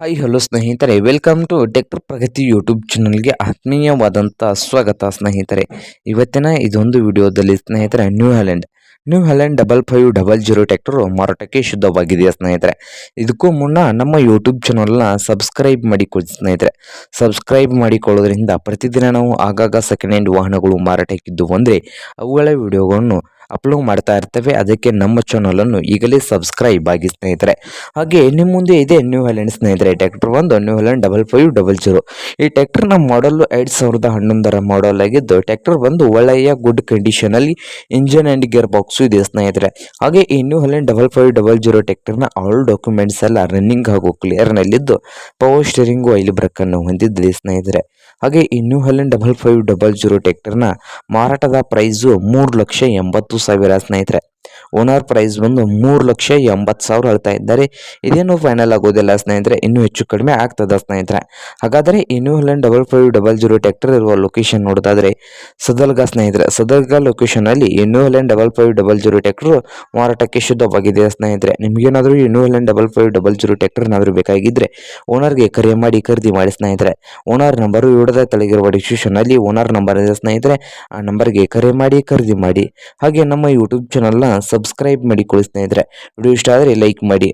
Hi hello ಸ್ನೇಹಿತರೆ. Welcome to tractor Pragati YouTube ಚಾನಲ್ಗೆ ಆತ್ಮೀಯವಾದಂಥ ಸ್ವಾಗತ, ಸ್ನೇಹಿತರೆ. ಇವತ್ತಿನ ಇದೊಂದು ವಿಡಿಯೋದಲ್ಲಿ ಸ್ನೇಹಿತರೆ New Holland New Holland double five double zero tractor ಮಾರಾಟಕ್ಕೆ ಶುದ್ಧವಾಗಿದೆಯಾ, ಸ್ನೇಹಿತರೆ? ಇದಕ್ಕೂ ಮುನ್ನ ನಮ್ಮ ಯೂಟ್ಯೂಬ್ ಚಾನಲ್ನ ಸಬ್ಸ್ಕ್ರೈಬ್ ಮಾಡಿಕೊಳ್ಳಿ, ಸ್ನೇಹಿತರೆ. ಸಬ್ಸ್ಕ್ರೈಬ್ ಮಾಡಿಕೊಳ್ಳೋದ್ರಿಂದ ಪ್ರತಿದಿನ ನಾವು ಆಗಾಗ ಸೆಕೆಂಡ್ ಹ್ಯಾಂಡ್ ವಾಹನಗಳು ಮಾರಾಟಕ್ಕಿದ್ದು ಅಂದರೆ ಅವುಗಳ ವಿಡಿಯೋಗಳನ್ನು ಅಪ್ಲೋಡ್ ಮಾಡ್ತಾ ಇರ್ತೇವೆ. ಅದಕ್ಕೆ ನಮ್ಮ ಚಾನಲನ್ನು ಈಗಲೇ ಸಬ್ಸ್ಕ್ರೈಬ್ ಆಗಿ ಸ್ನೇಹಿತರೆ. ಹಾಗೆ ನಿಮ್ಮ ಮುಂದೆ ಇದೆ ನ್ಯೂ ಹ್ಯಾಲೆಂಡ್ ಸ್ನೇಹಿತರೆ ಟ್ಯಾಕ್ಟರ್ ಒಂದು New Holland double five double zero ಈ ಟ್ಯಾಕ್ಟರ್ನ ಮಾಡಲ್ ಎರಡು ಸಾವಿರದ ಹನ್ನೊಂದರ ಮಾಡಲ್ ಆಗಿದ್ದು ಟ್ಯಾಕ್ಟರ್ ಬಂದು ಒಳ್ಳೆಯ ಗುಡ್ ಕಂಡೀಷನಲ್ಲಿ ಇಂಜಿನ್ ಆ್ಯಂಡ್ ಗೇರ್ ಬಾಕ್ಸು ಇದೆ ಸ್ನೇಹಿತರೆ. ಹಾಗೆ ಈ New Holland double five double zero ಟ್ಯಾಕ್ಟರ್ನ all documents ಎಲ್ಲ ರನ್ನಿಂಗ್ ಹಾಗೂ ಕ್ಲಿಯರ್ನಲ್ಲಿದ್ದು ಪವರ್ ಸ್ಟೇರಿಂಗು ಆಯಿಲ್ ಬ್ರೇಕನ್ನು ಹೊಂದಿದ್ದೆ ಸ್ನೇಹಿತರೆ. ಹಾಗೆ ಈ New Holland double five double zero ಟ್ಯಾಕ್ಟರ್ನ ಮಾರಾಟದ ಪ್ರೈಸು ಮೂರು ಲಕ್ಷ ಎಂಬತ್ತು ಸಾವಿರ ಸ್ನೇಹಿತರೆ ಓನರ್ ಪ್ರೈಸ್ ಬಂದು ಮೂರು ಲಕ್ಷ ಎಂಬತ್ತು ಸಾವಿರ ಹೇಳ್ತಾ ಇದ್ದಾರೆ. ಇದೇನು ಫೈನಲ್ ಆಗೋದಿಲ್ಲ ಸ್ನೇಹಿತರೆ, ಇನ್ನೂ ಹೆಚ್ಚು ಕಡಿಮೆ ಆಗ್ತದೆ ಸ್ನೇಹಿತರೆ. ಹಾಗಾದರೆ ಇನ್ನೂ New Holland double five double zero tractor ಇರುವ ಲೊಕೇಶನ್ ನೋಡೋದಾದರೆ ಸದಲ್ಗ ಸ್ನೇಹಿತರೆ, ಸದಲ್ಗ ಲೊಕೇಶನಲ್ಲಿ ಇನ್ನೂ New Holland double five double zero tractor ಮಾರಾಟಕ್ಕೆ ಶುದ್ಧವಾಗಿದೆ ಸ್ನೇಹಿತರೆ. ನಿಮಗೇನಾದರೂ ಇನ್ನೂ New Holland double five double zero tractor ಏನಾದರೂ ಬೇಕಾಗಿದ್ದರೆ ಓನರ್ಗೆ ಕರೆ ಮಾಡಿ, ಖರೀದಿ ಮಾಡಿ ಸ್ನೇಹಿತರೆ. ಓನರ್ ನಂಬರು ಇಡದ ತಲೆಗಿರುವ ಡಿಸ್ಕ್ರಿಪ್ಷನಲ್ಲಿ ಓನರ್ ನಂಬರ್ ಇದೆ ಸ್ನೇಹಿತರೆ. ಆ ನಂಬರ್ಗೆ ಕರೆ ಮಾಡಿ, ಖರೀದಿ ಮಾಡಿ. ಹಾಗೆ ನಮ್ಮ ಯೂಟ್ಯೂಬ್ ಚಾನಲ್ನ ಸಬ್ಸ್ಕ್ರೈಬ್ ಮಾಡಿ ಸ್ನೇಹಿತರೆ ವಿಡಿಯೋ ಇಷ್ಟ ಆದರೆ ಲೈಕ್ ಮಾಡಿ.